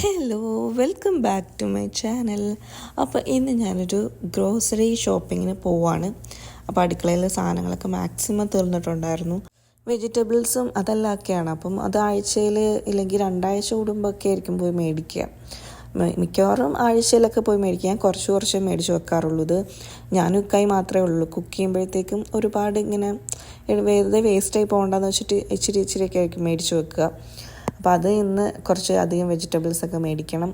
Hello welcome back to my channel അപ്പോൾ ഇന്ന് ഞാനൊരു ഗ്രോസറി ഷോപ്പിങ്ങിന് പോവാണ്. അപ്പോൾ അടുക്കളയിൽ സാധനങ്ങളൊക്കെ മാക്സിമം തീർന്നിട്ടുണ്ടായിരുന്നു. വെജിറ്റബിൾസും അതെല്ലാം ഒക്കെയാണ് അപ്പം അത് ആഴ്ചയിൽ ഇല്ലെങ്കിൽ രണ്ടാഴ്ച കൂടുമ്പോഴൊക്കെ ആയിരിക്കും പോയി മേടിക്കുക. മിക്കവാറും ആഴ്ചയിലൊക്കെ പോയി മേടിക്കുക. ഞാൻ കുറച്ച് കുറച്ച് മേടിച്ച് വെക്കാറുള്ളൂ ഇത്. ഞാനും ഇക്കായി മാത്രമേ ഉള്ളൂ. കുക്ക് ചെയ്യുമ്പോഴത്തേക്കും ഒരുപാട് ഇങ്ങനെ വെറുതെ വേസ്റ്റായി പോകണ്ടെന്ന് വെച്ചിട്ട് ഇച്ചിരി ഇച്ചിരിയൊക്കെ ആയിരിക്കും മേടിച്ച് വെക്കുക. അപ്പോൾ അത് ഇന്ന് കുറച്ച് അധികം വെജിറ്റബിൾസ് ഒക്കെ മേടിക്കണം.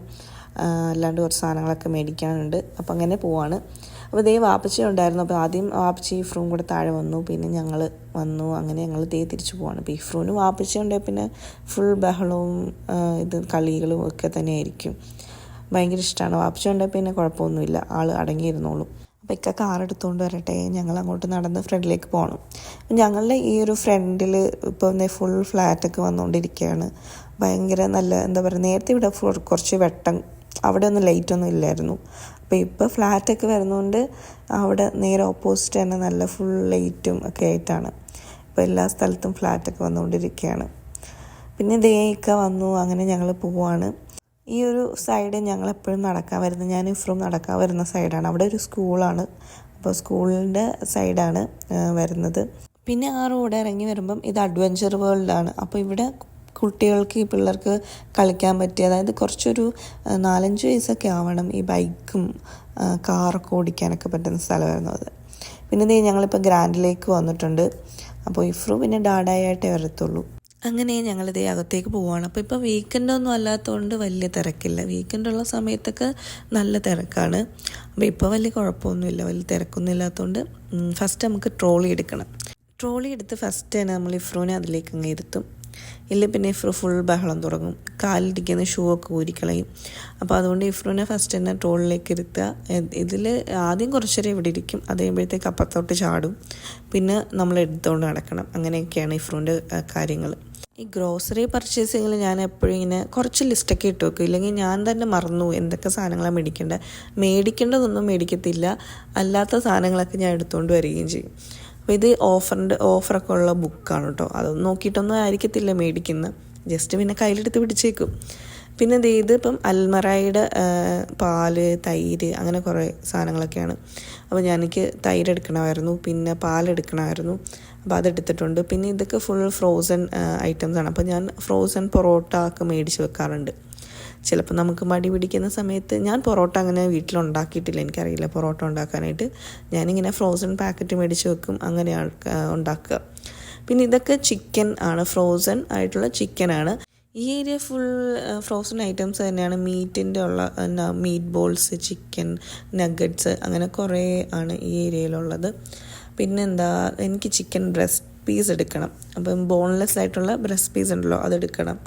അല്ലാണ്ട് കുറച്ച് സാധനങ്ങളൊക്കെ മേടിക്കാനുണ്ട്. അപ്പോൾ അങ്ങനെ പോവാണ്. അപ്പോൾ ദേ വാപ്പച്ചി ഉണ്ടായിരുന്നു. അപ്പോൾ ആദ്യം വാപ്പച്ചി ഇഫ്രൂം കൂടെ താഴെ വന്നു. പിന്നെ ഞങ്ങൾ വന്നു. അങ്ങനെ ഞങ്ങൾ ദേ തിരിച്ചു പോവാണ്. അപ്പോൾ ഇഫ്രൂന് വാപ്പച്ചി ഉണ്ടെങ്കിൽ പിന്നെ ഫുൾ ബഹളവും ഇത് കളികളും ഒക്കെ തന്നെയായിരിക്കും. ഭയങ്കര ഇഷ്ടമാണ്. വാപ്പച്ചി ഉണ്ടെങ്കിൽ പിന്നെ കുഴപ്പമൊന്നുമില്ല. ആൾ അടങ്ങിയിരുന്നോളും. അപ്പോൾ ഇക്ക കാർ എടുത്തുകൊണ്ട് വരട്ടെ ഞങ്ങൾ അങ്ങോട്ട് നടന്ന് ഫ്രണ്ടിലേക്ക് പോകണം ഞങ്ങളുടെ ഈ ഒരു ഫ്രണ്ടിൽ എന്താ ഫുൾ ഫ്ലാറ്റൊക്കെ വന്നുകൊണ്ടിരിക്കുകയാണ് ഭയങ്കര നല്ല എന്താ പറയുക നേരത്തെ ഇവിടെ കുറച്ച് വെട്ടം അവിടെ ഒന്നും ലൈറ്റൊന്നും ഇല്ലായിരുന്നു. അപ്പോൾ ഇപ്പോൾ ഫ്ലാറ്റൊക്കെ വരുന്നതുകൊണ്ട് അവിടെ നേരെ ഓപ്പോസിറ്റ് തന്നെ നല്ല ഫുൾ ലൈറ്റും ഒക്കെ ആയിട്ടാണ്. ഇപ്പോൾ എല്ലാ സ്ഥലത്തും ഫ്ലാറ്റൊക്കെ വന്നുകൊണ്ടിരിക്കുകയാണ് പിന്നെ ദേ ഇക്ക വന്നു അങ്ങനെ ഞങ്ങൾ പോവാണ്. ഈ ഒരു സൈഡ് ഞങ്ങൾ എപ്പോഴും നടക്കാൻ വരുന്നത് ഞാൻ ഇഫ്രും നടക്കാൻ വരുന്ന സൈഡാണ് അവിടെ ഒരു സ്കൂളാണ് അപ്പോൾ സ്കൂളിന്റെ സൈഡാണ് വരുന്നത്. പിന്നെ ആ റോഡ് ഇറങ്ങി വരുമ്പം ഇത് അഡ്വഞ്ചർ വേൾഡാണ് അപ്പോൾ ഇവിടെ കുട്ടികൾക്ക് ഈ പിള്ളേർക്ക് കളിക്കാൻ പറ്റിയ അതായത് കുറച്ചൊരു നാലഞ്ച് വയസ്സൊക്കെ ആവണം ഈ ബൈക്കും കാറൊക്കെ ഓടിക്കാനൊക്കെ പറ്റുന്ന സ്ഥലമായിരുന്നു അത്. പിന്നെ ഞങ്ങളിപ്പോൾ ഗ്രാൻഡിലേക്ക് വന്നിട്ടുണ്ട്. അപ്പോൾ ഇഫ്രു പിന്നെ ഡാഡായിട്ടേ വരത്തുള്ളൂ. അങ്ങനെ ഞങ്ങളിത് അകത്തേക്ക് പോവുകയാണ് അപ്പോൾ ഇപ്പോൾ വീക്കെൻഡ് ഒന്നും അല്ലാത്തതുകൊണ്ട് വലിയ തിരക്കില്ല. വീക്കെൻഡുള്ള സമയത്തൊക്കെ നല്ല തിരക്കാണ്. അപ്പോൾ ഇപ്പോൾ വലിയ കുഴപ്പമൊന്നുമില്ല വലിയ തിരക്കൊന്നും ഇല്ലാത്തതുകൊണ്ട് ഫസ്റ്റ് നമുക്ക് ട്രോളി എടുക്കണം. ട്രോളി എടുത്ത് ഫസ്റ്റ് തന്നെ നമ്മൾ ഇഫ്രോനെ അതിലേക്ക് അങ്ങ് ഇരുത്തും. ഇല്ല പിന്നെ ഇഫ്രു ഫുൾ ബഹളം തുടങ്ങും. കാലിരിക്കുന്ന ഷൂ ഒക്കെ ഊരിക്കളയും. അപ്പോൾ അതുകൊണ്ട് ഇഫ്രോനെ ഫസ്റ്റ് തന്നെ ട്രോളിലേക്ക് ഇരുത്തുക. ഇതിൽ ആദ്യം കുറച്ചേരെ ഇവിടെ ഇരിക്കും. അത് കഴിയുമ്പോഴത്തേക്ക് അപ്പുറത്തോട്ട് ചാടും. പിന്നെ നമ്മൾ എടുത്തുകൊണ്ട് നടക്കണം. അങ്ങനെയൊക്കെയാണ് ഇഫ്രുവിന്റെ കാര്യങ്ങൾ ഈ ഗ്രോസറി പർച്ചേസിങ്ങിൽ ഞാൻ എപ്പോഴും ഇങ്ങനെ കുറച്ച് ലിസ്റ്റൊക്കെ ഇട്ട് വെക്കും. ഇല്ലെങ്കിൽ ഞാൻ തന്നെ മറന്നു എന്തൊക്കെ സാധനങ്ങളാണ് മേടിക്കേണ്ടത് മേടിക്കേണ്ടതൊന്നും മേടിക്കത്തില്ല. അല്ലാത്ത സാധനങ്ങളൊക്കെ ഞാൻ എടുത്തുകൊണ്ട് വരികയും ചെയ്യും. അപ്പോൾ ഇത് ഓഫറിന്റെ ഓഫറൊക്കെ ഉള്ള ബുക്കാണ് കേട്ടോ അതൊന്നും നോക്കിയിട്ടൊന്നും ആയിരിക്കത്തില്ല മേടിക്കുന്നത് ജസ്റ്റ് പിന്നെ കയ്യിലെടുത്ത് പിടിച്ചേക്കും. പിന്നെ ഇത് ഇപ്പം അൽമറായുടെ പാൽ തൈര് അങ്ങനെ കുറേ സാധനങ്ങളൊക്കെയാണ്. അപ്പോൾ ഞാൻ എനിക്ക് തൈര് എടുക്കണമായിരുന്നു. പിന്നെ പാലെടുക്കണമായിരുന്നു. അപ്പോൾ അതെടുത്തിട്ടുണ്ട്. പിന്നെ ഇതൊക്കെ ഫുൾ ഫ്രോസൺ ഐറ്റംസ് ആണ് അപ്പോൾ ഞാൻ ഫ്രോസൺ പൊറോട്ട ഒക്കെ മേടിച്ച് വെക്കാറുണ്ട്. ചിലപ്പോൾ നമുക്ക് മടി പിടിക്കുന്ന സമയത്ത് ഞാൻ പൊറോട്ട അങ്ങനെ വീട്ടിലുണ്ടാക്കിയിട്ടില്ല. എനിക്കറിയില്ല പൊറോട്ട ഉണ്ടാക്കാനായിട്ട്. ഞാനിങ്ങനെ ഫ്രോസൺ പാക്കറ്റ് മേടിച്ച് വെക്കും. അങ്ങനെയാണ് ഉണ്ടാക്കുക. പിന്നെ ഇതൊക്കെ ചിക്കൻ ആണ്. ഫ്രോസൺ ആയിട്ടുള്ള ചിക്കനാണ്. ഈ ഏരിയ ഫുൾ ഫ്രോസൺ ഐറ്റംസ് തന്നെയാണ്. മീറ്റിന്റെ ഉള്ള മീറ്റ് ബോൾസ് ചിക്കൻ നഗറ്റ്സ് അങ്ങനെ കുറേ ആണ് ഈ ഏരിയയിലുള്ളത് പിന്നെന്താ എനിക്ക് ചിക്കൻ ബ്രസ്റ്റ് പീസ് എടുക്കണം. അപ്പം ബോൺലെസ് ആയിട്ടുള്ള ബ്രസ്റ്റ് പീസ് ഉണ്ടല്ലോ അതെടുക്കണം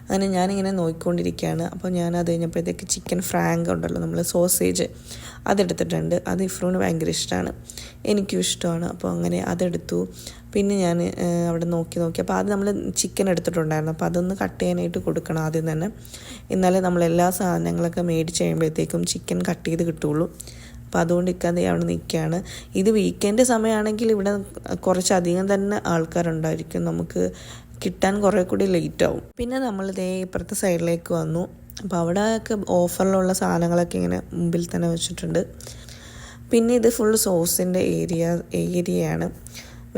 അങ്ങനെ ഞാനിങ്ങനെ നോക്കിക്കൊണ്ടിരിക്കുകയാണ്. അപ്പോൾ ഞാൻ അത് കഴിഞ്ഞപ്പോഴത്തേക്ക് ചിക്കൻ ഫ്രാങ്ക് ഉണ്ടല്ലോ നമ്മൾ സോസേജ് അതെടുത്തിട്ടുണ്ട് അത് ഇഫ്രൂന് ഭയങ്കര ഇഷ്ടമാണ് എനിക്കും ഇഷ്ടമാണ്. അപ്പോൾ അങ്ങനെ അതെടുത്തു പിന്നെ ഞാൻ അവിടെ നോക്കി നോക്കി. അപ്പോൾ അത് നമ്മൾ ചിക്കൻ എടുത്തിട്ടുണ്ടായിരുന്നു. അപ്പോൾ അതൊന്ന് കട്ട് ചെയ്യാനായിട്ട് കൊടുക്കണം ആദ്യം തന്നെ. എന്നാലേ നമ്മൾ എല്ലാ സാധനങ്ങളൊക്കെ മേടിച്ച് കഴിയുമ്പോഴത്തേക്കും ചിക്കൻ കട്ട് ചെയ്ത് കിട്ടുള്ളൂ അപ്പോൾ അതുകൊണ്ട് ഇക്കാതെ അവിടെ നിൽക്കുകയാണ്. ഇത് വീക്കെൻഡ് സമയമാണെങ്കിൽ ഇവിടെ കുറച്ചധികം തന്നെ ആൾക്കാരുണ്ടായിരിക്കും. നമുക്ക് കിട്ടാൻ കുറേ കൂടി ലേറ്റ് ആവും. പിന്നെ നമ്മൾ ഇതേ ഇപ്പുറത്തെ സൈഡിലേക്ക് വന്നു. അപ്പോൾ അവിടെ ഒക്കെ ഓഫറിലുള്ള സാധനങ്ങളൊക്കെ ഇങ്ങനെ മുമ്പിൽ തന്നെ വെച്ചിട്ടുണ്ട്. പിന്നെ ഇത് ഫുൾ സോസിന്റെ ഏരിയ ഏരിയയാണ്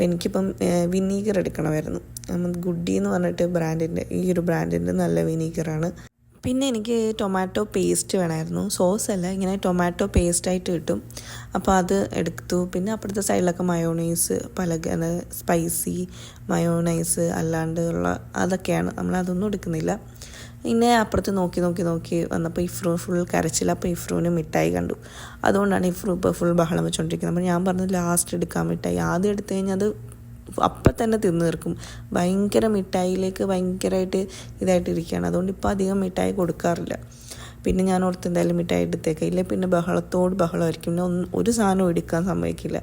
എനിക്കിപ്പം വിനീഗർ എടുക്കണമായിരുന്നു. ഗുഡി എന്ന് പറഞ്ഞിട്ട് ബ്രാൻഡിന്റെ ഈ ഒരു ബ്രാൻഡിന്റെ നല്ല വിനീഗറാണ് പിന്നെ എനിക്ക് ടൊമാറ്റോ പേസ്റ്റ് വേണമായിരുന്നു. സോസ് അല്ല ഇങ്ങനെ ടൊമാറ്റോ പേസ്റ്റായിട്ട് കിട്ടും. അപ്പോൾ അത് എടുത്തു. പിന്നെ അപ്പുറത്തെ സൈഡിലൊക്കെ മയോണൈസ് പല സ്പൈസി മയോണൈസ് അല്ലാണ്ട് ഉള്ള അതൊക്കെയാണ്. നമ്മൾ അതൊന്നും എടുക്കുന്നില്ല. പിന്നെ അപ്പുറത്ത് നോക്കി നോക്കി നോക്കി വന്നപ്പോൾ ഇഫ്രൂ ഫുൾ കരച്ചില്ല അപ്പോൾ ഇഫ്രൂവിന് മിഠായി കണ്ടു. അതുകൊണ്ടാണ് ഇഫ്രൂ ഇപ്പോൾ ഫുൾ ബഹളം വെച്ചുകൊണ്ടിരിക്കുന്നത് അപ്പോൾ ഞാൻ പറഞ്ഞു ലാസ്റ്റ് എടുക്കാൻ മിഠായി. ആദ്യം എടുത്തു കഴിഞ്ഞാൽ അത് അപ്പം തന്നെ തിന്നു തീർക്കും. ഭയങ്കര മിഠായിയിലേക്ക് ഭയങ്കരമായിട്ട് ഇതായിട്ട് ഇരിക്കുകയാണ് അതുകൊണ്ട് ഇപ്പോൾ അധികം മിഠായി കൊടുക്കാറില്ല. പിന്നെ ഞാൻ ഓർത്ത് എന്തായാലും മിഠായി എടുത്തേക്കാം. ഇല്ല പിന്നെ ബഹളത്തോട് ബഹളമായിരിക്കും. പിന്നെ ഒന്ന് ഒരു സാധനവും എടുക്കാൻ സമ്മതിക്കില്ല.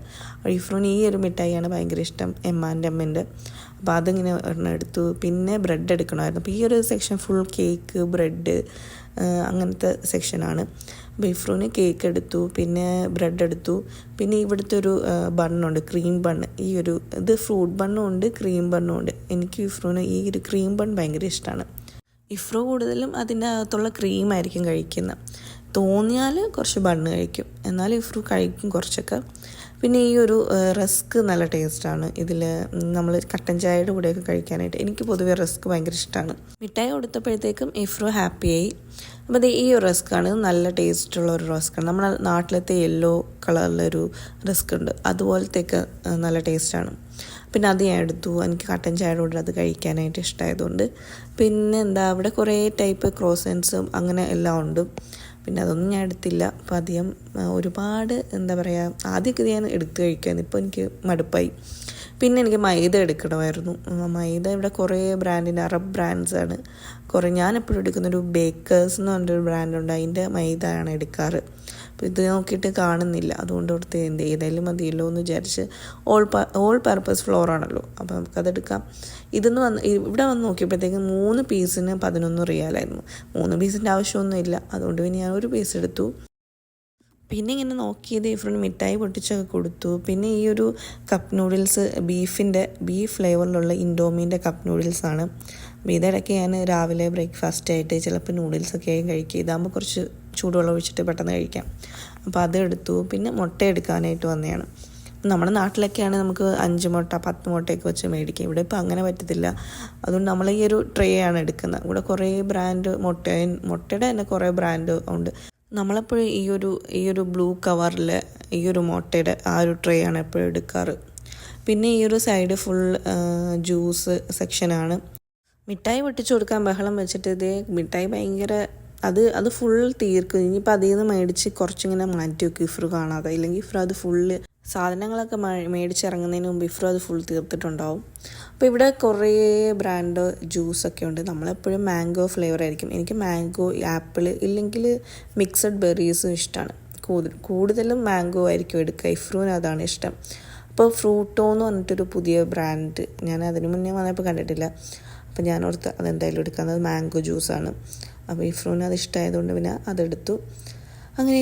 ഇഫ്രൂന് ഈ ഒരു മിഠായിയാണ് ഭയങ്കര ഇഷ്ടം എമ്മാന്റെ അമ്മേന്റെ. അപ്പോൾ അതിങ്ങനെ ഒരെണ്ണം എടുത്തു. പിന്നെ ബ്രെഡ് എടുക്കണമായിരുന്നു. അപ്പോൾ ഈ ഒരു സെക്ഷൻ ഫുൾ കേക്ക് ബ്രെഡ് അങ്ങനത്തെ സെക്ഷനാണ്. ബീഫ്രൂന് കേക്ക് എടുത്തു പിന്നെ ബ്രെഡ് എടുത്തു പിന്നെ ഇവിടുത്തെ ഒരു ബണ്ണുണ്ട് ക്രീം ബണ്ണ്. ഈ ഒരു ഇത് ഫ്രൂട്ട് ബണ്ണും ഉണ്ട് ക്രീം ബണ്ണും ഉണ്ട് എനിക്ക് ബീഫ്രൂന് ഈ ഒരു ക്രീം ബൺ ഭയങ്കര ഇഷ്ടമാണ് ഇഫ്രോ കൂടുതലും അതിന്റെ അകത്തുള്ള ക്രീമായിരിക്കും കഴിക്കുന്നത്. തോന്നിയാൽ കുറച്ച് ബണ്ണ് കഴിക്കും. എന്നാലും ഇഫ്രു കഴിക്കും കുറച്ചൊക്കെ. പിന്നെ ഈ ഒരു റസ്ക് നല്ല ടേസ്റ്റാണ്. ഇതിൽ നമ്മൾ കട്ടൻ ചായയുടെ കൂടെയൊക്കെ കഴിക്കാനായിട്ട് എനിക്ക് പൊതുവെ റസ്ക് ഭയങ്കര ഇഷ്ടമാണ് മിഠായി കൊടുത്തപ്പോഴത്തേക്കും ഇഫ്രു ഹാപ്പിയായി. അപ്പോൾ അത് ഈ ഒരു റസ്ക്കാണ് നല്ല ടേസ്റ്റുള്ള ഒരു റസ്ക്കാണ് നമ്മുടെ നാട്ടിലത്തെ യെല്ലോ കളറിലൊരു റസ്ക് ഉണ്ട് അതുപോലത്തെയൊക്കെ നല്ല ടേസ്റ്റാണ്. പിന്നെ അത് ഞാൻ എടുത്തു. എനിക്ക് കട്ടൻ ചായയുടെ കൂടെ അത് കഴിക്കാനായിട്ട് ഇഷ്ടമായതുകൊണ്ട് പിന്നെ എന്താ അവിടെ കുറേ ടൈപ്പ് ക്രോസൻസും അങ്ങനെ എല്ലാം ഉണ്ട്. പിന്നെ അതൊന്നും ഞാൻ എടുത്തില്ല. അപ്പോൾ അധികം ഒരുപാട് എന്താ പറയുക ആദ്യമൊക്കെ ഞാൻ എടുത്തു കഴിക്കുമായിരുന്നു ഇപ്പോൾ എനിക്ക് മടുപ്പായി. പിന്നെ എനിക്ക് മൈദ എടുക്കണമായിരുന്നു. മൈദ ഇവിടെ കുറേ ബ്രാൻഡിന്റെ അറബ് ബ്രാൻഡ്സാണ് കുറേ ഞാൻ എപ്പോഴും എടുക്കുന്നൊരു ബേക്കേഴ്സ് എന്ന് പറഞ്ഞൊരു ബ്രാൻഡുണ്ട്. അതിന്റെ മൈദയാണ് എടുക്കാറ്. അപ്പോൾ ഇത് നോക്കിയിട്ട് കാണുന്നില്ല. അതുകൊണ്ട് കൊടുത്ത് എന്ത് ഏതായാലും മതിയല്ലോ എന്ന് വിചാരിച്ച് ഓൾ ഓൾ പർപ്പസ് ഫ്ലോർ ആണല്ലോ. അപ്പോൾ നമുക്കതെടുക്കാം. ഇതെന്ന് വന്ന് ഇവിടെ വന്ന് നോക്കിയപ്പോഴത്തേക്ക് മൂന്ന് പീസിന് പതിനൊന്ന് റിയാലായിരുന്നു മൂന്ന് പീസിന്റെ ആവശ്യമൊന്നുമില്ല. അതുകൊണ്ട് പിന്നെ ഞാൻ ഒരു പീസ് എടുത്തു. പിന്നെ ഇങ്ങനെ നോക്കിയത് ഫ്രണ്ട് മിഠായി പൊട്ടിച്ചൊക്കെ കൊടുത്തു. പിന്നെ ഈ ഒരു കപ്പ് നൂഡിൽസ് ബീഫിന്റെ ബീഫ് ഫ്ലേവറിലുള്ള ഇൻഡോമീന്റെ കപ്പ് നൂഡിൽസാണ് ഇതിടയ്ക്ക് ഞാൻ രാവിലെ ബ്രേക്ക്ഫാസ്റ്റ് ആയിട്ട് ചിലപ്പോൾ നൂഡിൽസൊക്കെ ആയി കഴിക്കുക ഇതാകുമ്പോൾ കുറച്ച് ചൂടുവെള്ളം ഒഴിച്ചിട്ട് പെട്ടെന്ന് കഴിക്കാം. അപ്പോൾ അത് എടുത്തു. പിന്നെ മുട്ട എടുക്കാനായിട്ട് വന്നതാണ്. നമ്മുടെ നാട്ടിലൊക്കെയാണ് നമുക്ക് അഞ്ച് മുട്ട പത്ത് മുട്ടയൊക്കെ വെച്ച് മേടിക്കുക. ഇവിടെ ഇപ്പോൾ അങ്ങനെ പറ്റത്തില്ല. അതുകൊണ്ട് നമ്മൾ ഈ ഒരു ട്രേ ആണ് എടുക്കുന്നത്. ഇവിടെ കുറേ ബ്രാൻഡ് മുട്ട മുട്ടയുടെ തന്നെ കുറേ ബ്രാൻഡ് ഉണ്ട്. നമ്മളെപ്പോഴും ഈ ഒരു ഈ ഒരു ബ്ലൂ കവറിൽ ഈ ഒരു മുട്ടയുടെ ആ ഒരു ട്രേ ആണ് എപ്പോഴും എടുക്കാറ്. പിന്നെ ഈ ഒരു സൈഡ് ഫുൾ ജ്യൂസ് സെക്ഷനാണ് മിഠായി പൊട്ടിച്ചു കൊടുക്കാൻ ബഹളം വെച്ചിട്ട് ഇത് മിഠായി ഭയങ്കര അത് അത് ഫുൾ തീർക്കും. ഇനിയിപ്പോൾ അതിൽ നിന്ന് മേടിച്ച് കുറച്ചിങ്ങനെ മാറ്റി വെക്കും ഇഫ്രു കാണാതെ. ഇല്ലെങ്കിൽ ഇഫ്രു അത് ഫുള്ള് സാധനങ്ങളൊക്കെ മേടിച്ചിറങ്ങുന്നതിന് മുമ്പ് ഇഫ്രു അത് ഫുൾ തീർത്തിട്ടുണ്ടാവും. അപ്പോൾ ഇവിടെ കുറേ ബ്രാൻഡ് ജ്യൂസൊക്കെ ഉണ്ട്. നമ്മളെപ്പോഴും മാംഗോ ഫ്ലേവർ ആയിരിക്കും. എനിക്ക് മാംഗോ ആപ്പിൾ ഇല്ലെങ്കിൽ മിക്സഡ് ബെറീസും ഇഷ്ടമാണ് കൂടുതൽ കൂടുതലും മാംഗോ ആയിരിക്കും എടുക്കുക. ഇഫ്രുവിന് അതാണ് ഇഷ്ടം. അപ്പോൾ ഫ്രൂട്ടോ എന്ന് പറഞ്ഞിട്ടൊരു പുതിയ ബ്രാൻഡ് ഞാൻ അതിന് മുന്നേ വന്നപ്പോൾ കണ്ടിട്ടില്ല. അപ്പോൾ ഞാൻ ഓർത്ത് അതെന്തായാലും എടുക്കുന്നത് മാംഗോ ജ്യൂസാണ് അപ്പോൾ ഇഫ്രോന് അത് ഇഷ്ടമായതുകൊണ്ട് പിന്നെ അതെടുത്തു. അങ്ങനെ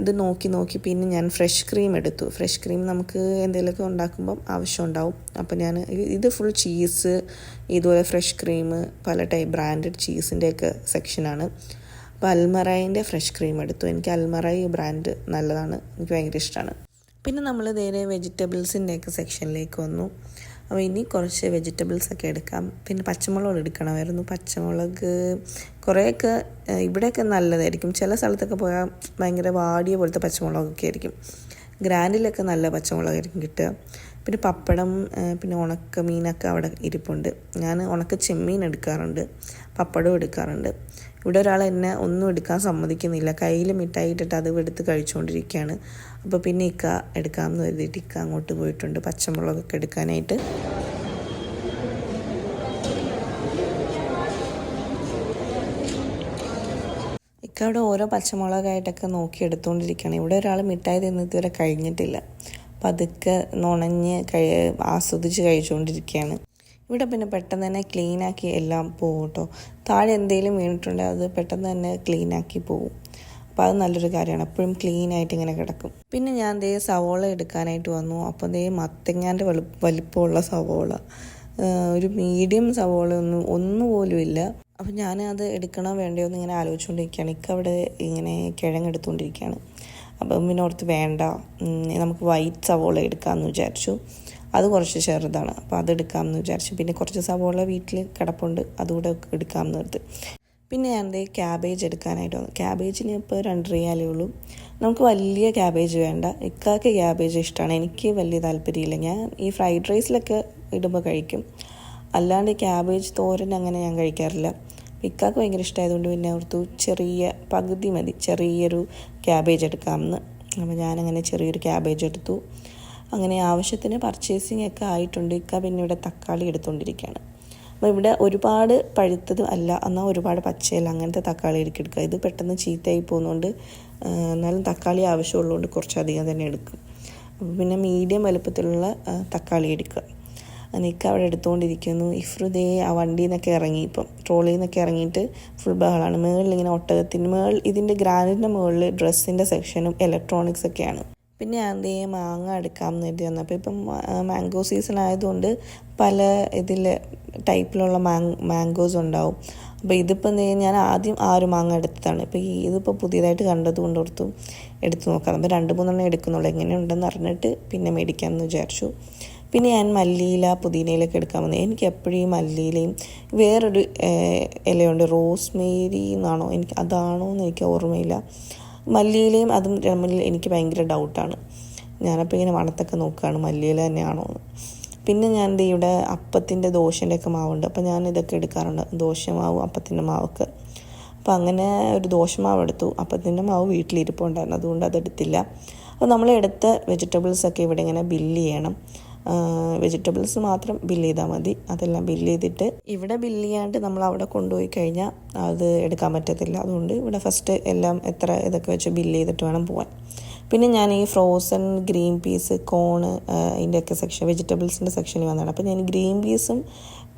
ഇത് നോക്കി നോക്കി പിന്നെ ഞാൻ ഫ്രഷ് ക്രീം എടുത്തു. ഫ്രഷ് ക്രീം നമുക്ക് എന്തെങ്കിലുമൊക്കെ ഉണ്ടാക്കുമ്പം ആവശ്യമുണ്ടാവും അപ്പോൾ ഞാൻ ഇത് ഫുൾ ചീസ് ഇതുപോലെ ഫ്രഷ് ക്രീം പല ടൈപ്പ് ബ്രാൻഡഡ് ചീസിന്റെയൊക്കെ സെക്ഷനാണ് അപ്പോൾ അൽമറായിന്റെ ഫ്രഷ് ക്രീം എടുത്തു. എനിക്ക് അൽമറായി ബ്രാൻഡ് നല്ലതാണ്. എനിക്ക് ഭയങ്കര ഇഷ്ടമാണ്. പിന്നെ നമ്മൾ നേരെ വെജിറ്റബിൾസിന്റെയൊക്കെ സെക്ഷനിലേക്ക് വന്നു. അപ്പോൾ ഇനി കുറച്ച് വെജിറ്റബിൾസ് ഒക്കെ എടുക്കാം. പിന്നെ പച്ചമുളക് എടുക്കണമായിരുന്നു. പച്ചമുളക് കുറേയൊക്കെ ഇവിടെയൊക്കെ നല്ലതായിരിക്കും. ചില സ്ഥലത്തൊക്കെ പോയാൽ ഭയങ്കര വാടിയ പോലത്തെ പച്ചമുളകൊക്കെ ആയിരിക്കും. ഗ്രാൻഡിലൊക്കെ നല്ല പച്ചമുളകായിരിക്കും കിട്ടുക. പിന്നെ പപ്പടം പിന്നെ ഉണക്ക മീനൊക്കെ അവിടെ ഇരിപ്പുണ്ട്. ഞാൻ ഉണക്ക ചെമ്മീൻ എടുക്കാറുണ്ട്. പപ്പടവും എടുക്കാറുണ്ട്. ഇവിടെ ഒരാൾ എന്നെ ഒന്നും എടുക്കാൻ സമ്മതിക്കുന്നില്ല. കയ്യിൽ മിഠായി ഇട്ടിട്ട് അത് എടുത്ത് കഴിച്ചുകൊണ്ടിരിക്കുകയാണ്. അപ്പോൾ പിന്നെ ഇക്ക എടുക്കാമെന്ന് കരുതിയിട്ട് ഇക്ക അങ്ങോട്ട് പോയിട്ടുണ്ട്. പച്ചമുളകൊക്കെ എടുക്കാനായിട്ട്. അവിടെ ഓരോ പച്ചമുളകായിട്ടൊക്കെ നോക്കി എടുത്തുകൊണ്ടിരിക്കുകയാണ് ഇവിടെ ഒരാൾ മിഠായി തിന്ന് ഇതുവരെ കഴിഞ്ഞിട്ടില്ല. പതുക്കെ നുണഞ്ഞ് കഴി ആസ്വദിച്ച് കഴിച്ചുകൊണ്ടിരിക്കുകയാണ്. ഇവിടെ പിന്നെ പെട്ടെന്ന് തന്നെ ക്ലീനാക്കി എല്ലാം പോകും കേട്ടോ. താഴെ എന്തെങ്കിലും വീണിട്ടുണ്ടെങ്കിൽ അത് പെട്ടെന്ന് തന്നെ ക്ലീനാക്കി പോകും അപ്പോൾ അത് നല്ലൊരു കാര്യമാണ്. എപ്പോഴും ക്ലീൻ ആയിട്ട് ഇങ്ങനെ കിടക്കും. പിന്നെ ഞാൻ ദേ സവോള എടുക്കാനായിട്ട് വന്നു. അപ്പോൾ ദേ മത്തങ്ങാന്റെ വലുപ്പമുള്ള വലിപ്പമുള്ള സവോള. ഒരു മീഡിയം സവോള ഒന്നും ഒന്നുപോലും ഇല്ല. അപ്പം ഞാൻ അത് എടുക്കണോ വേണ്ടയോ എന്ന് ഇങ്ങനെ ആലോചിച്ചുകൊണ്ടിരിക്കുകയാണ് ഇക്ക അവിടെ ഇങ്ങനെ കിഴങ്ങെടുത്തുകൊണ്ടിരിക്കുകയാണ് അപ്പം പിന്നെ ഓർത്ത് വേണ്ട നമുക്ക് വൈറ്റ് സവോള എടുക്കാമെന്ന് വിചാരിച്ചു. അത് കുറച്ച് ചെറുതാണ്. അപ്പോൾ അത് എടുക്കാമെന്ന് വിചാരിച്ചു. പിന്നെ കുറച്ച് സവോള വീട്ടിൽ കിടപ്പുണ്ട്. അതുകൂടെ എടുക്കാമെന്ന് ഓർത്ത്. പിന്നെ ഞാൻ ദേ ക്യാബേജ് എടുക്കാനായിട്ട് വന്നു. ക്യാബേജിന് ഇപ്പോൾ രണ്ട് റിയാലേ ഉള്ളൂ. നമുക്ക് വലിയ ക്യാബേജ് വേണ്ട. ഇക്കാക്ക് ക്യാബേജ് ഇഷ്ടമാണ് എനിക്ക് വലിയ താല്പര്യമില്ല. ഞാൻ ഈ ഫ്രൈഡ് റൈസിലൊക്കെ ഇടുമ്പോൾ കഴിക്കും. അല്ലാണ്ട് ക്യാബേജ് തോരൻ അങ്ങനെ ഞാൻ കഴിക്കാറില്ല. ഇക്കാക്ക് ഭയങ്കര ഇഷ്ടമായതുകൊണ്ട് പിന്നെ ഓർത്തു ചെറിയ പകുതി മതി. ചെറിയൊരു ക്യാബേജ് എടുക്കാമെന്ന്. അപ്പോൾ ഞാനങ്ങനെ ചെറിയൊരു ക്യാബേജ് എടുത്തു. അങ്ങനെ ആവശ്യത്തിന് പർച്ചേസിങ് ഒക്കെ ആയിട്ടുണ്ട്. ഇക്ക പിന്നെ ഇവിടെ തക്കാളി എടുത്തുകൊണ്ടിരിക്കുകയാണ് അപ്പോൾ ഇവിടെ ഒരുപാട് പഴുത്തത് അല്ല. എന്നാൽ ഒരുപാട് പച്ചയല്ല. അങ്ങനത്തെ തക്കാളി എടുക്കുക. ഇത് പെട്ടെന്ന് ചീത്തയായി പോകുന്നതുകൊണ്ട് എന്നാലും തക്കാളി ആവശ്യമുള്ളതുകൊണ്ട് കുറച്ചധികം തന്നെ എടുക്കും. അപ്പോൾ പിന്നെ മീഡിയം വലുപ്പത്തിലുള്ള തക്കാളി എടുക്കുക. നിൽക്കുക അവിടെ എടുത്തുകൊണ്ടിരിക്കുന്നു. ഇഫ്രുദേ ആ വണ്ടിയിൽ നിന്നൊക്കെ ഇറങ്ങി. ഇപ്പം ട്രോളിയിൽ നിന്നൊക്കെ ഇറങ്ങിയിട്ട് ഫുൾ ബഹളാണ്. മുകളിൽ ഇങ്ങനെ ഒട്ടകത്തിന് മുകളിൽ ഇതിന്റെ ഗ്രാനൈറ്റിന്റെ മുകളിൽ ഡ്രസ്സിന്റെ സെക്ഷനും ഇലക്ട്രോണിക്സ് ഒക്കെയാണ്. പിന്നെ ഞാൻ മാങ്ങ മാങ്ങ എടുക്കാമെന്ന് കരുതി വന്നപ്പോൾ ഇപ്പം മാംഗോ സീസൺ ആയതുകൊണ്ട് പല ഇതിൽ ടൈപ്പിലുള്ള മാങ് മാംഗോസ് ഉണ്ടാവും. അപ്പോൾ ഇതിപ്പോൾ ഞാൻ ആദ്യം ആ ഒരു മാങ്ങ എടുത്തതാണ്. ഇപ്പോൾ ഇതിപ്പോൾ പുതിയതായിട്ട് കണ്ടത് കൊണ്ട് ഓർത്തു എടുത്ത് നോക്കാം അപ്പോൾ രണ്ട് മൂന്നെണ്ണം എടുക്കുന്നുള്ളൂ. എങ്ങനെയുണ്ടെന്ന് അറിഞ്ഞിട്ട് പിന്നെ മേടിക്കാമെന്ന് വിചാരിച്ചു. പിന്നെ ഞാൻ മല്ലിയില പുതിനയിലൊക്കെ എടുക്കാൻ വന്നത് എനിക്ക് എപ്പോഴും മല്ലിയിലയും വേറൊരു ഇലയുണ്ട്. റോസ്മേരി എന്നാണോ? എനിക്ക് അതാണോ എന്ന് എനിക്ക് ഓർമ്മയില്ല. മല്ലിയിലയും അതും തമ്മിൽ എനിക്ക് ഭയങ്കര ഡൗട്ടാണ്. ഞാനപ്പോൾ ഇങ്ങനെ മണത്തൊക്കെ നോക്കുകയാണ് മല്ലിയില തന്നെയാണോ എന്ന്. പിന്നെ ഞാൻ ദേ ഇവിടെ അപ്പത്തിന്റെ ദോശന്റെ ഒക്കെ മാവുണ്ട്. അപ്പോൾ ഞാൻ ഇതൊക്കെ എടുക്കാറുണ്ട്. ദോശമാവും അപ്പത്തിന്റെ മാവൊക്കെ. അപ്പോൾ അങ്ങനെ ഒരു ദോശമാവ് എടുത്തു. അപ്പത്തിന്റെ മാവ് വീട്ടിലിരിപ്പുണ്ടായിരുന്നു. അതുകൊണ്ട് അതെടുത്തില്ല. അപ്പോൾ നമ്മൾ എടുത്ത വെജിറ്റബിൾസ് ഒക്കെ ഇവിടെ ഇങ്ങനെ ബില്ല് ചെയ്യണം. വെജിറ്റബിൾസ് മാത്രം ബില്ല് ചെയ്താൽ മതി. അതെല്ലാം ബില്ല് ചെയ്തിട്ട് ഇവിടെ ബില്ല് ചെയ്യാണ്ട് നമ്മൾ അവിടെ കൊണ്ടുപോയി കഴിഞ്ഞാൽ അത് എടുക്കാൻ പറ്റത്തില്ല. അതുകൊണ്ട് ഇവിടെ ഫസ്റ്റ് എല്ലാം എത്ര ഇതൊക്കെ വെച്ച് ബില്ല് ചെയ്തിട്ട് വേണം പോകാൻ പിന്നെ ഞാൻ ഈ ഫ്രോസൺ ഗ്രീൻ പീസ് കോണ് അതിന്റെയൊക്കെ സെക്ഷൻ വെജിറ്റബിൾസിന്റെ സെക്ഷനിൽ വന്നതാണ്. അപ്പോൾ ഞാൻ ഗ്രീൻ പീസും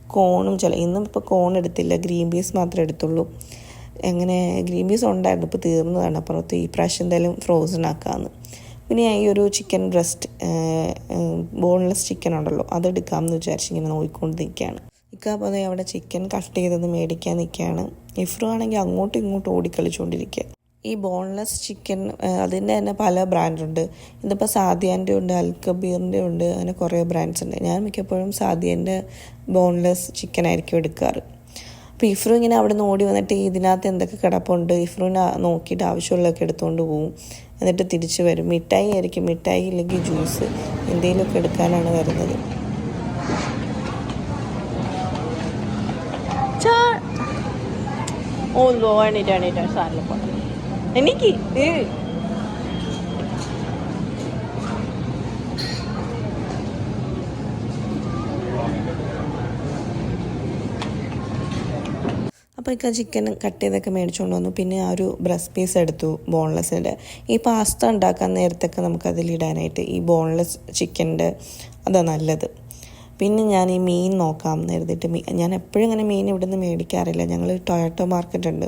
കോണും ചില ഇന്നും ഇപ്പോൾ കോൺ എടുത്തില്ല. ഗ്രീൻ പീസ് മാത്രമേ എടുത്തുള്ളൂ. എങ്ങനെ ഗ്രീൻ പീസ് ഉണ്ടായിരുന്നു. ഇപ്പോൾ തീർന്നതാണ്. അപ്പുറത്ത് ഈ പ്രാവശ്യം എന്തായാലും ഫ്രോസൺ ആക്കാമെന്ന് പിന്നെ ഞാൻ ഈ ഒരു ചിക്കൻ ബ്രസ്റ്റ് ബോൺലെസ് ചിക്കൻ ഉണ്ടല്ലോ അതെടുക്കാമെന്ന് വിചാരിച്ച് ഇങ്ങനെ നോക്കിക്കൊണ്ട് നിൽക്കുകയാണ് അപ്പോൾ ദേ അവിടെ ചിക്കൻ കട്ട് ചെയ്തത് മേടിക്കാൻ നിൽക്കുകയാണ്. ഇഫ്രു ആണെങ്കിൽ അങ്ങോട്ടും ഇങ്ങോട്ടും ഓടിക്കളിച്ചുകൊണ്ടിരിക്കുക ഈ ബോൺലെസ് ചിക്കൻ അതിന്റെ തന്നെ പല ബ്രാൻഡുണ്ട് ഇതിപ്പോൾ സാദിയാന്റെ ഉണ്ട് അൽക്കബീറിന്റെ ഉണ്ട് അങ്ങനെ കുറേ ബ്രാൻഡ്സ് ഉണ്ട്. ഞാൻ മിക്കപ്പോഴും സാദിയന്റെ ബോൺലെസ് ചിക്കൻ ആയിരിക്കും എടുക്കാറ്. അപ്പോൾ ഇഫ്രു ഇങ്ങനെ അവിടെ നിന്ന് ഓടി വന്നിട്ട് ഇതിനകത്ത് എന്തൊക്കെ കിടപ്പുണ്ട് ഇഫ്രുവിനെ നോക്കിയിട്ട് ആവശ്യമുള്ളതൊക്കെ എടുത്തുകൊണ്ട് പോകും എന്നിട്ട് തിരിച്ചു വരും. മിഠായി ആയിരിക്കും. മിഠായി ഇല്ലെങ്കിൽ ജ്യൂസ് എന്തെങ്കിലുമൊക്കെ എടുക്കാനാണ് വരുന്നത്. ഓ ലോ ആണ് എണീറ്റ്. സാറിൽ പോട്ടെ. എനിക്ക് അപ്പോൾ ആ ചിക്കൻ കട്ട് ചെയ്തൊക്കെ മേടിച്ചുകൊണ്ട് വന്നു. പിന്നെ ആ ഒരു ബ്രസ്റ്റ് പീസ് എടുത്തു ബോൺലെസ്സിന്റെ ഈ പാസ്ത ഉണ്ടാക്കാൻ നേരത്തൊക്കെ നമുക്ക് അതിലിടാനായിട്ട് ഈ ബോൺലെസ് ചിക്കന്റെ അതാണ് നല്ലത്. പിന്നെ ഞാൻ ഈ മീൻ നോക്കാം എന്ന് മീൻ ഞാൻ എപ്പോഴും ഇങ്ങനെ മീൻ ഇവിടെ നിന്ന് മേടിക്കാറില്ല. ഞങ്ങൾ ടൊയാറ്റോ മാർക്കറ്റ് ഉണ്ട്.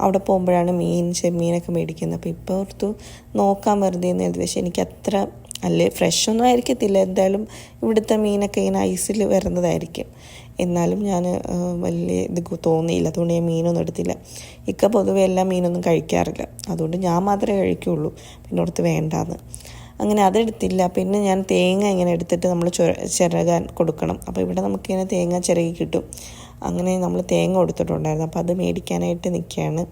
അവിടെ പോകുമ്പോഴാണ് മീൻ ചെമ്മീനൊക്കെ മേടിക്കുന്നത്. അപ്പോൾ ഇപ്പോൾ ഓർത്തു നോക്കാൻ വെറുതെ എന്ന് കരുതി. പക്ഷേ എനിക്ക് അത്ര അല്ലേ ഫ്രഷ് ഒന്നും ആയിരിക്കത്തില്ല. എന്തായാലും ഇവിടുത്തെ മീനൊക്കെ ഇങ്ങനെ ഐസിൽ വരുന്നതായിരിക്കും. എന്നാലും ഞാൻ വലിയ ഇത് തോന്നിയില്ല. അതുകൊണ്ട് ഞാൻ മീനൊന്നും എടുത്തില്ല. ഇക്ക പൊതുവെ എല്ലാ മീനൊന്നും കഴിക്കാറില്ല. അതുകൊണ്ട് ഞാൻ മാത്രമേ കഴിക്കുള്ളൂ. പിന്നെ ഓർത്ത് വേണ്ടാന്ന്. അങ്ങനെ അതെടുത്തില്ല. പിന്നെ ഞാൻ തേങ്ങ ഇങ്ങനെ എടുത്തിട്ട് നമ്മൾ ചുര ചിരകാൻ കൊടുക്കണം. അപ്പോൾ ഇവിടെ നമുക്കിങ്ങനെ തേങ്ങ ചിരകി കിട്ടും. അങ്ങനെ നമ്മൾ തേങ്ങ കൊടുത്തിട്ടുണ്ടായിരുന്നു. അപ്പോൾ അത് മേടിക്കാനായിട്ട് നിൽക്കുകയാണ്.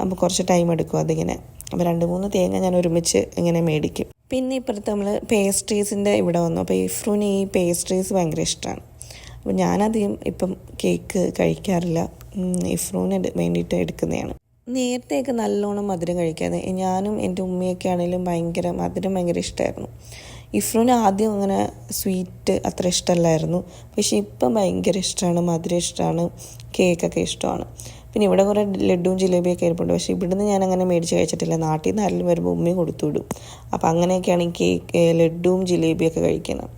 അപ്പോൾ കുറച്ച് ടൈം എടുക്കും അതിങ്ങനെ. അപ്പോൾ രണ്ട് മൂന്ന് തേങ്ങ ഞാൻ ഒരുമിച്ച് ഇങ്ങനെ മേടിക്കും. പിന്നെ ഇപ്പുറത്ത് നമ്മൾ പേസ്ട്രീസിന്റെ ഇവിടെ വന്നു. അപ്പോൾ ഇഫ്രൂന് ഈ പേസ്ട്രീസ് ഭയങ്കര ഇഷ്ടമാണ്. അപ്പോൾ ഞാനധികം ഇപ്പം കേക്ക് കഴിക്കാറില്ല. ഇഫ്രൂന് വേണ്ടിയിട്ട് എടുക്കുന്നതാണ്. നേരത്തെയൊക്കെ നല്ലോണം മധുരം കഴിക്കാതെ ഞാനും എന്റെ ഉമ്മയൊക്കെ ആണെങ്കിലും ഭയങ്കര മധുരം ഭയങ്കര ഇഷ്ടമായിരുന്നു ഇഫ്രൂന് ആദ്യം അങ്ങനെ സ്വീറ്റ് അത്ര ഇഷ്ടമല്ലായിരുന്നു. പക്ഷേ ഇപ്പം ഭയങ്കര ഇഷ്ടമാണ് മധുരം ഇഷ്ടമാണ് കേക്കൊക്കെ ഇഷ്ടമാണ്. പിന്നെ ഇവിടെ കുറേ ലഡുവും ജിലേബിയൊക്കെ ഇരിപ്പുണ്ട് പക്ഷേ ഇവിടുന്ന് ഞാൻ അങ്ങനെ മേടിച്ച് കഴിച്ചിട്ടില്ല. നാട്ടിൽ നിന്ന് ആരെങ്കിലും വരുമ്പോൾ ഉമ്മയും കൊടുത്തു വിടും. അപ്പോൾ അങ്ങനെയൊക്കെയാണ് ഈ കേക്ക് ലഡുവും ജിലേബിയൊക്കെ കഴിക്കുന്നത്.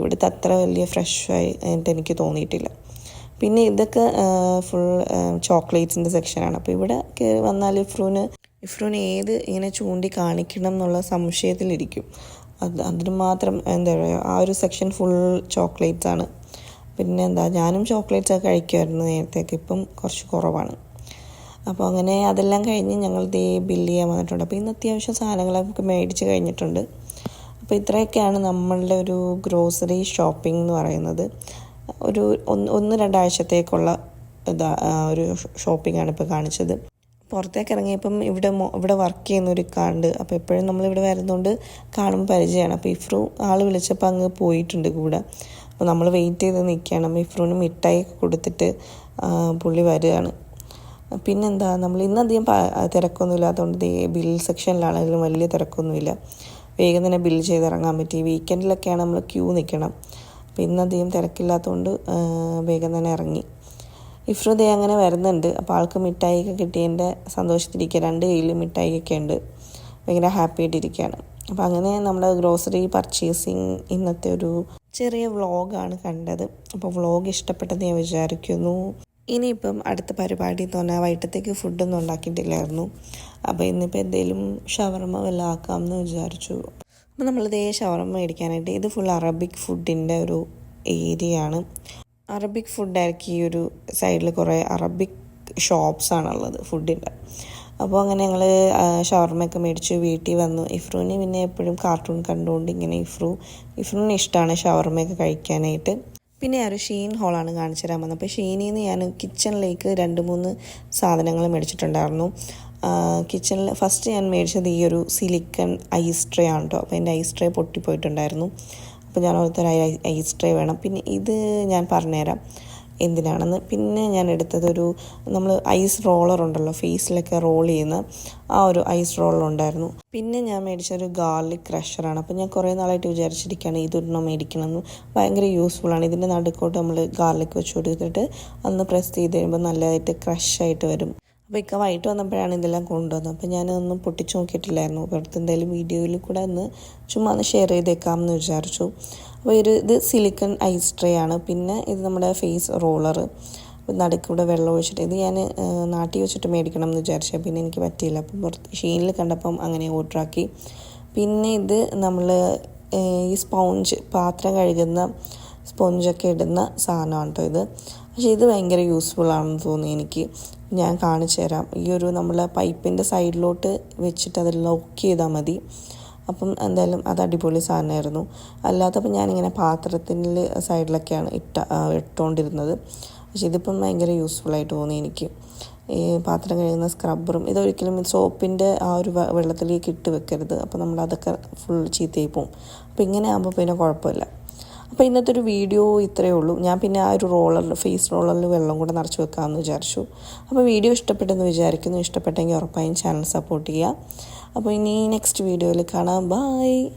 ഇവിടുത്തെ അത്ര വലിയ ഫ്രഷായി ആയിട്ട് എനിക്ക് തോന്നിയിട്ടില്ല. പിന്നെ ഇതൊക്കെ ഫുൾ ചോക്ലേറ്റ്സിന്റെ സെക്ഷനാണ് അപ്പോൾ ഇവിടെ കയറി വന്നാൽ ഇഫ്രൂന് ഇഫ്രൂന് ഏത് ഇങ്ങനെ ചൂണ്ടി കാണിക്കണം എന്നുള്ള സംശയത്തിലിരിക്കും അത് അതിന് മാത്രം എന്താ പറയുക ആ ഒരു സെക്ഷൻ ഫുൾ ചോക്ലേറ്റ്സ് ആണ്. പിന്നെ എന്താ ഞാനും ചോക്ലേറ്റ്സ് ഒക്കെ കഴിക്കുമായിരുന്നു നേരത്തേക്ക് ഇപ്പം കുറച്ച് കുറവാണ്. അപ്പോൾ അങ്ങനെ അതെല്ലാം കഴിഞ്ഞ് ഞങ്ങൾ ദേ ബില്ല് ചെയ്യാൻ വന്നിട്ടുണ്ട്. അപ്പോൾ ഇന്ന് അത്യാവശ്യം സാധനങ്ങളൊക്കെ മേടിച്ച് കഴിഞ്ഞിട്ടുണ്ട്. അപ്പോൾ ഇത്രയൊക്കെയാണ് നമ്മളുടെ ഒരു ഗ്രോസറി ഷോപ്പിംഗ് എന്ന് പറയുന്നത്. ഒരു ഒന്ന് ഒന്ന് രണ്ടാഴ്ചത്തേക്കുള്ള ഇതാ ഒരു ഷോപ്പിംഗ് ആണ് ഇപ്പോൾ കാണിച്ചത്. പുറത്തേക്ക് ഇറങ്ങിയപ്പം ഇവിടെ ഇവിടെ വർക്ക് ചെയ്യുന്ന ഒരു കാണ്ട് അപ്പോൾ എപ്പോഴും നമ്മളിവിടെ വരുന്നതുകൊണ്ട് കാണുമ്പോൾ പരിചയമാണ് അപ്പോൾ ഇഫ്രു ആൾ വിളിച്ചപ്പോൾ അങ്ങ് പോയിട്ടുണ്ട് കൂടെ. അപ്പോൾ നമ്മൾ വെയിറ്റ് ചെയ്ത് നിൽക്കുകയാണ് അപ്പോൾ ഇഫ്രുവിന് മിഠായി കൊടുത്തിട്ട് പുള്ളി വരികയാണ് പിന്നെന്താ നമ്മൾ ഇന്നധികം തിരക്കൊന്നുമില്ല. ദേ ബിൽ സെക്ഷനിലാണെങ്കിലും വലിയ തിരക്കൊന്നുമില്ല. വേഗം തന്നെ ബിൽ ചെയ്ത് ഇറങ്ങാൻ പറ്റി വീക്കെൻഡിലൊക്കെയാണ് നമ്മൾ ക്യൂ നിൽക്കണം അപ്പോൾ ഇന്നധികം തിരക്കില്ലാത്തതുകൊണ്ട് വേഗം തന്നെ ഇറങ്ങി. ഇഫ്രുദേ അങ്ങനെ വരുന്നുണ്ട്. അപ്പോൾ ആൾക്ക് മിഠായിയൊക്കെ കിട്ടിയതിന്റെ സന്തോഷത്തിരിക്കുക രണ്ട് കയ്യിലും മിഠായിയൊക്കെ ഉണ്ട്. ഭയങ്കര ഹാപ്പി ആയിട്ടിരിക്കുകയാണ് അപ്പോൾ അങ്ങനെ നമ്മുടെ ഗ്രോസറി പർച്ചേസിങ് ഇന്നത്തെ ഒരു ചെറിയ വ്ളോഗാണ് കണ്ടത്. അപ്പോൾ വ്ളോഗ് ഇഷ്ടപ്പെട്ടെന്ന് ഞാൻ വിചാരിക്കുന്നു. ഇനിയിപ്പം അടുത്ത പരിപാടി എന്ന് പറഞ്ഞാൽ വൈകിട്ടത്തേക്ക് ഫുഡൊന്നും ഉണ്ടാക്കിയിട്ടില്ലായിരുന്നു. അപ്പോൾ ഇന്നിപ്പോൾ എന്തെങ്കിലും ഷവർമ വല്ല ആക്കാമെന്ന് വിചാരിച്ചു. അപ്പോൾ നമ്മളിതേ ഷവർമ മേടിക്കാനായിട്ട് ഇത് ഫുൾ അറബിക് ഫുഡിന്റെ ഒരു ഏരിയ ആണ്. അറബിക് ഫുഡായിരിക്കും ഈ ഒരു സൈഡിൽ കുറേ അറബിക് ഷോപ്സാണുള്ളത് ഫുഡിന്റെ അപ്പോൾ അങ്ങനെ ഞങ്ങൾ ഷവർമ്മയൊക്കെ മേടിച്ച് വീട്ടിൽ വന്നു. ഇഫ്രൂവിന് പിന്നെ എപ്പോഴും കാർട്ടൂൺ കണ്ടുകൊണ്ട് ഇങ്ങനെ ഇഫ്രു ഇഫ്രൂവിന് ഇഷ്ടമാണ് ഷവർമ്മയൊക്കെ കഴിക്കാനായിട്ട്. പിന്നെ ഒരു ഷീൻ ഹോളാണ് കാണിച്ചു തരാൻ വന്നത്. അപ്പോൾ ഷീനിൽ നിന്ന് ഞാൻ കിച്ചണിലേക്ക് രണ്ട് മൂന്ന് സാധനങ്ങൾ മേടിച്ചിട്ടുണ്ടായിരുന്നു. കിച്ചണിൽ ഫസ്റ്റ് ഞാൻ മേടിച്ചത് ഈ ഒരു സിലിക്കൺ ഐസ് ട്രേ ആണ് കേട്ടോ. അപ്പോൾ എന്റെ ഐസ് ട്രേ പൊട്ടിപ്പോയിട്ടുണ്ടായിരുന്നു. അപ്പോൾ ഞാൻ ഓരോരുത്തർ ഐസ് ട്രേ വേണം. പിന്നെ ഇത് ഞാൻ പറഞ്ഞുതരാം. എന്തിനാണെന്ന്. പിന്നെ ഞാൻ എടുത്തതൊരു നമ്മൾ ഐസ് റോളർ ഉണ്ടല്ലോ ഫേസിലൊക്കെ റോൾ ചെയ്യുന്ന ആ ഒരു ഐസ് റോളർ ഉണ്ടായിരുന്നു. പിന്നെ ഞാൻ മേടിച്ചൊരു ഗാർലിക് ക്രഷറാണ്. അപ്പോൾ ഞാൻ കുറേ നാളായിട്ട് വിചാരിച്ചിരിക്കുകയാണ് ഇതൊരെണ്ണം മേടിക്കണമെന്ന്. ഭയങ്കര ആണ്. ഇതിന്റെ നടുക്കോട്ട് നമ്മൾ ഗാർലിക് വെച്ച് കൊടുത്തിട്ട് അന്ന് പ്രസ് ചെയ്ത് കഴിയുമ്പോൾ നല്ലതായിട്ട് ക്രഷായിട്ട് വരും. അപ്പോൾ ഇക്ക വൈകിട്ട് വന്നപ്പോഴാണ് ഇതെല്ലാം കൊണ്ടുവന്നത്. അപ്പോൾ ഞാനൊന്നും പൊട്ടിച്ച് നോക്കിയിട്ടില്ലായിരുന്നു. അപ്പോൾ അടുത്ത് എന്തായാലും വീഡിയോയിൽ കൂടെ ഒന്ന് ചുമ്മാ ഒന്ന് ഷെയർ ചെയ്തേക്കാം എന്ന് വിചാരിച്ചു. അപ്പോൾ ഒരു ഇത് സിലിക്കൺ ഐസ് ട്രേ ആണ്. പിന്നെ ഇത് നമ്മുടെ ഫേസ് റോളർ നടുക്കൂടെ വെള്ളം ഒഴിച്ചിട്ട് ഇത് ഞാൻ നാട്ടിൽ വെച്ചിട്ട് മേടിക്കണം എന്ന് വിചാരിച്ചു. പിന്നെ എനിക്ക് പറ്റിയില്ല. അപ്പം പുറത്ത് ഷീനിൽ കണ്ടപ്പം അങ്ങനെ ഓർഡറാക്കി പിന്നെ ഇത് നമ്മൾ ഈ സ്പോഞ്ച് പാത്രം കഴുകുന്ന സ്പോഞ്ചൊക്കെ ഇടുന്ന സാധനമാണ് കേട്ടോ ഇത്. പക്ഷേ ഇത് ഭയങ്കര യൂസ്ഫുൾ ആണെന്ന് തോന്നി എനിക്ക്. ഞാൻ കാണിച്ചു തരാം. ഈ ഒരു നമ്മൾ പൈപ്പിന്റെ സൈഡിലോട്ട് വെച്ചിട്ട് അത് ലോക്ക് ചെയ്താൽ മതി. അപ്പം എന്തായാലും അത് അടിപൊളി സാധനമായിരുന്നു. അല്ലാത്തപ്പോൾ ഞാനിങ്ങനെ പാത്രത്തിന്റെ സൈഡിലൊക്കെയാണ് ഇട്ട ഇട്ടുകൊണ്ടിരുന്നത് പക്ഷെ ഇതിപ്പം ഭയങ്കര യൂസ്ഫുൾ ആയിട്ട് തോന്നി എനിക്ക്. ഈ പാത്രം കഴിയുന്ന സ്ക്രബ്ബറും ഇതൊരിക്കലും സോപ്പിന്റെ ആ ഒരു വെള്ളത്തിലേക്ക് ഇട്ട് വെക്കരുത്. അപ്പോൾ നമ്മൾ അതൊക്കെ ഫുൾ ചീത്തയായി പോകും അപ്പോൾ ഇങ്ങനെ ആകുമ്പോൾ പിന്നെ കുഴപ്പമില്ല. അപ്പോൾ ഇന്നത്തെ ഒരു വീഡിയോ ഇത്രയേ ഉള്ളൂ. ഞാൻ പിന്നെ ആ ഒരു റോളറിൽ ഫേസ് റോളറിൽ വെള്ളം കൂടെ നിറച്ച് വെക്കാമെന്ന് വിചാരിച്ചു. അപ്പോൾ വീഡിയോ ഇഷ്ടപ്പെട്ടെന്ന് വിചാരിക്കുന്നു. ഇഷ്ടപ്പെട്ടെങ്കിൽ ഉറപ്പായും ചാനൽ സപ്പോർട്ട് ചെയ്യുക. അപ്പോൾ ഇനി നെക്സ്റ്റ് വീഡിയോയിൽ കാണാം. ബൈ